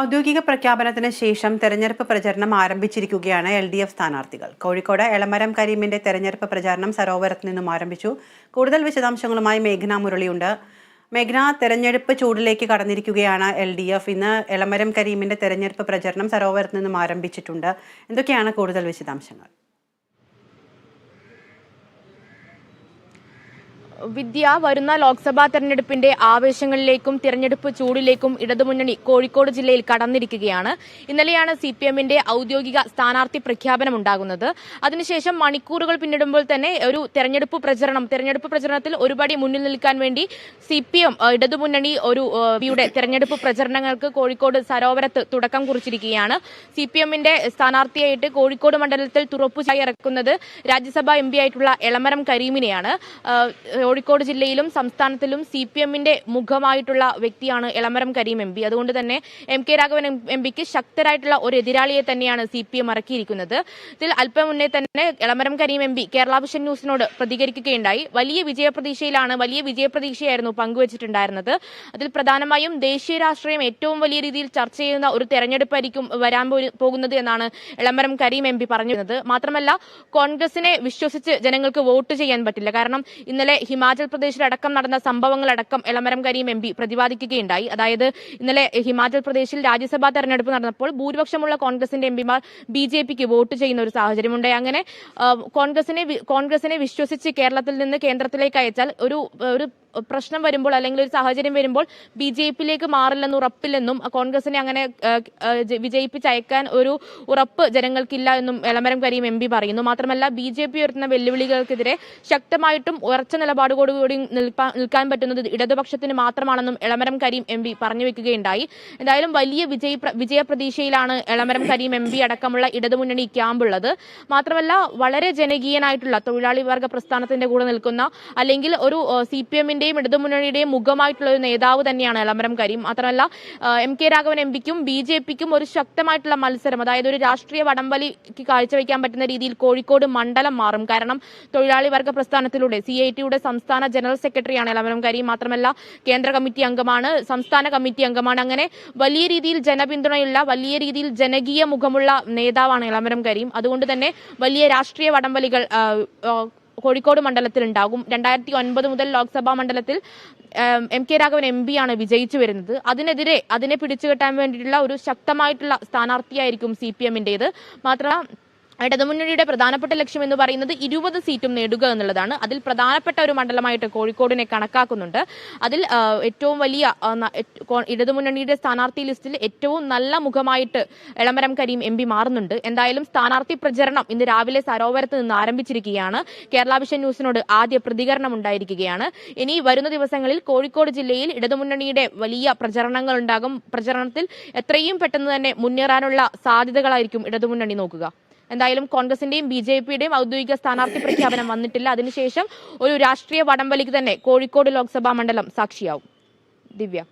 ഔദ്യോഗിക പ്രഖ്യാപനത്തിന് ശേഷം തെരഞ്ഞെടുപ്പ് പ്രചരണം ആരംഭിച്ചിരിക്കുകയാണ് എൽ ഡി എഫ് സ്ഥാനാർത്ഥികൾ. കോഴിക്കോട് എളമരം കരീമിന്റെ തെരഞ്ഞെടുപ്പ് പ്രചാരണം സരോവരത്ത് നിന്നും ആരംഭിച്ചു. കൂടുതൽ വിശദാംശങ്ങളുമായി മേഘന മുരളിയുണ്ട്. മേഘന തെരഞ്ഞെടുപ്പ് ചൂടിലേക്ക് കടന്നിരിക്കുകയാണ് എൽ ഡി എഫ്. ഇന്ന് എളമരം കരീമിന്റെ തെരഞ്ഞെടുപ്പ് പ്രചരണം സരോവരത്ത് നിന്നും ആരംഭിച്ചിട്ടുണ്ട്. എന്തൊക്കെയാണ് കൂടുതൽ വിശദാംശങ്ങൾ? വിദ്യ വരുന്ന ലോക്സഭാ തെരഞ്ഞെടുപ്പിന്റെ ആവേശങ്ങളിലേക്കും തിരഞ്ഞെടുപ്പ് ചൂടിലേക്കും ഇടതുമുന്നണി കോഴിക്കോട് ജില്ലയിൽ കടന്നിരിക്കുകയാണ്. ഇന്നലെയാണ് സി പി എമ്മിന്റെ ഔദ്യോഗിക സ്ഥാനാർത്ഥി പ്രഖ്യാപനം ഉണ്ടാകുന്നത്. അതിനുശേഷം മണിക്കൂറുകൾ പിന്നിടുമ്പോൾ തന്നെ ഒരു തെരഞ്ഞെടുപ്പ് പ്രചരണം തെരഞ്ഞെടുപ്പ് പ്രചരണത്തിൽ ഒരുപടി മുന്നിൽ നിൽക്കാൻ വേണ്ടി സി പി എം ഇടതുമുന്നണി ഒരു യുടെ തെരഞ്ഞെടുപ്പ് പ്രചരണങ്ങൾക്ക് കോഴിക്കോട് സരോവരത്ത് തുടക്കം കുറിച്ചിരിക്കുകയാണ്. സി പി എമ്മിന്റെ സ്ഥാനാർത്ഥിയായിട്ട് കോഴിക്കോട് മണ്ഡലത്തിൽ തുറപ്പുചായി ഇറക്കുന്നത് രാജ്യസഭാ എം ആയിട്ടുള്ള എളമരം കരീമിനെയാണ്. കോഴിക്കോട് ജില്ലയിലും സംസ്ഥാനത്തിലും സി പി എമ്മിന്റെ മുഖമായിട്ടുള്ള വ്യക്തിയാണ് എളമരം കരീം എം പി. അതുകൊണ്ട് തന്നെ എം കെ രാഘവൻ എം പിക്ക് ശക്തരായിട്ടുള്ള ഒരു എതിരാളിയെ തന്നെയാണ് സി പി എം ഇറക്കിയിരിക്കുന്നത്. ഇതിൽ അല്പം മുന്നേ തന്നെ Elamaram Kareem M P Kerala vision ന്യൂസിനോട് പ്രതികരിക്കുകയുണ്ടായി. വലിയ വിജയപ്രതീക്ഷയിലാണ് വലിയ വിജയപ്രതീക്ഷയായിരുന്നു പങ്കുവച്ചിട്ടുണ്ടായിരുന്നത്. അതിൽ പ്രധാനമായും ദേശീയ രാഷ്ട്രീയം ഏറ്റവും വലിയ രീതിയിൽ ചർച്ച ചെയ്യുന്ന ഒരു തെരഞ്ഞെടുപ്പായിരിക്കും വരാൻ പോകുന്നത് എന്നാണ് എളമരം കരീം എം പി പറഞ്ഞിരുന്നത്. മാത്രമല്ല കോൺഗ്രസിനെ വിശ്വസിച്ച് ജനങ്ങൾക്ക് വോട്ട് ചെയ്യാൻ പറ്റില്ല. കാരണം ഇന്നലെ ഹിമാചൽ പ്രദേശിലടക്കം നടന്ന സംഭവങ്ങളടക്കം എളമരം കരീം എം പി പ്രതിപാദിക്കുകയുണ്ടായി. അതായത് ഇന്നലെ ഹിമാചൽ പ്രദേശിൽ രാജ്യസഭാ തെരഞ്ഞെടുപ്പ് നടന്നപ്പോൾ ഭൂരിപക്ഷമുള്ള കോൺഗ്രസിന്റെ എംപിമാർ ബി ജെ പിക്ക് വോട്ട് ചെയ്യുന്ന ഒരു സാഹചര്യമുണ്ട്. അങ്ങനെ കോൺഗ്രസിനെ കോൺഗ്രസിനെ വിശ്വസിച്ച് കേരളത്തിൽ നിന്ന് കേന്ദ്രത്തിലേക്ക് അയച്ചാൽ ഒരു ഒരു പ്രശ്നം വരുമ്പോൾ അല്ലെങ്കിൽ ഒരു സാഹചര്യം വരുമ്പോൾ ബി ജെ പിയിലേക്ക് മാറില്ലെന്ന് ഉറപ്പില്ലെന്നും കോൺഗ്രസിനെ അങ്ങനെ വിജയിപ്പിച്ച് അയക്കാൻ ഒരു ഉറപ്പ് ജനങ്ങൾക്കില്ല എന്നും എളമരം കരീം എം പി പറയുന്നു. മാത്രമല്ല ബി ജെ പി ഉയർത്തുന്ന വെല്ലുവിളികൾക്കെതിരെ ശക്തമായിട്ടും ഉറച്ച നിലപാടുകൂടി നിൽക്കാൻ പറ്റുന്നത് ഇടതുപക്ഷത്തിന് മാത്രമാണെന്നും എളമരം കരീം എം പി പറഞ്ഞു വെക്കുകയുണ്ടായി. എന്തായാലും വലിയ വിജയ വിജയപ്രതീക്ഷയിലാണ് എളമരം കരീം എം പി അടക്കമുള്ള ഇടതുമുന്നണി ക്യാമ്പുള്ളത്. മാത്രമല്ല വളരെ ജനകീയനായിട്ടുള്ള തൊഴിലാളി വർഗ പ്രസ്ഥാനത്തിന്റെ കൂടെ നിൽക്കുന്ന അല്ലെങ്കിൽ ഒരു സി പി എമ്മിന്റെയും ഇടതുമുന്നണിയുടെയും മുഖമായിട്ടുള്ള ഒരു നേതാവ് തന്നെയാണ് എളമരം കരീം. മാത്രമല്ല എം കെ രാഘവൻ എം പിക്കും ബി ജെ പിക്കും ഒരു ശക്തമായിട്ടുള്ള മത്സരം അതായത് ഒരു രാഷ്ട്രീയ വടംവലിക്ക് കാഴ്ചവെക്കാൻ പറ്റുന്ന രീതിയിൽ കോഴിക്കോട് മണ്ഡലം മാറും. കാരണം തൊഴിലാളി വർഗ പ്രസ്ഥാനത്തിലൂടെ സി ഐ ടിയുടെ സംസ്ഥാന ജനറൽ സെക്രട്ടറിയാണ് എളമരം കരീം. മാത്രമല്ല കേന്ദ്ര കമ്മിറ്റി അംഗമാണ് സംസ്ഥാന കമ്മിറ്റി അംഗമാണ്. അങ്ങനെ വലിയ രീതിയിൽ ജനപിന്തുണയുള്ള വലിയ രീതിയിൽ ജനകീയ മുഖമുള്ള നേതാവാണ് എളമരം കരീം. അതുകൊണ്ട് തന്നെ വലിയ രാഷ്ട്രീയ വടംവലികൾ കോഴിക്കോട് മണ്ഡലത്തിൽ ഉണ്ടാകും രണ്ടായിരത്തി ഒൻപത് മുതൽ ലോക്സഭാ മണ്ഡലത്തിൽ M K Raghavan M P ആണ് വിജയിച്ചു വരുന്നത്. അതിനെതിരെ അതിനെ പിടിച്ചുകെട്ടാൻ വേണ്ടിയിട്ടുള്ള ഒരു ശക്തമായിട്ടുള്ള സ്ഥാനാർത്ഥിയായിരിക്കും സി പി എമ്മിന്റേത്. മാത്രമല്ല ഇടതുമുന്നണിയുടെ പ്രധാനപ്പെട്ട ലക്ഷ്യം എന്ന് പറയുന്നത് ഇരുപത് സീറ്റും നേടുക എന്നുള്ളതാണ്. അതിൽ പ്രധാനപ്പെട്ട ഒരു മണ്ഡലമായിട്ട് കോഴിക്കോടിനെ കണക്കാക്കുന്നുണ്ട്. അതിൽ ഏറ്റവും വലിയ ഇടതുമുന്നണിയുടെ സ്ഥാനാർത്ഥി ലിസ്റ്റിൽ ഏറ്റവും നല്ല മുഖമായിട്ട് എളമരം കരീം എം മാറുന്നുണ്ട്. എന്തായാലും സ്ഥാനാർത്ഥി പ്രചരണം ഇന്ന് രാവിലെ സരോവരത്ത് നിന്ന് ആരംഭിച്ചിരിക്കുകയാണ്. കേരള വിഷൻ ന്യൂസിനോട് ആദ്യ പ്രതികരണം ഉണ്ടായിരിക്കുകയാണ്. ഇനി വരുന്ന ദിവസങ്ങളിൽ കോഴിക്കോട് ജില്ലയിൽ ഇടതുമുന്നണിയുടെ വലിയ പ്രചരണങ്ങൾ ഉണ്ടാകും. പ്രചരണത്തിൽ എത്രയും പെട്ടെന്ന് തന്നെ മുന്നേറാനുള്ള സാധ്യതകളായിരിക്കും ഇടതുമുന്നണി നോക്കുക. എന്തായാലും കോൺഗ്രസിന്റെയും ബി ജെ പിയുടെയും ഔദ്യോഗിക സ്ഥാനാർത്ഥി പ്രഖ്യാപനം വന്നിട്ടില്ല. അതിനുശേഷം ഒരു രാഷ്ട്രീയ വടംവലിക്ക് തന്നെ കോഴിക്കോട് ലോക്സഭാ മണ്ഡലം സാക്ഷിയാവും. ദിവ്യ.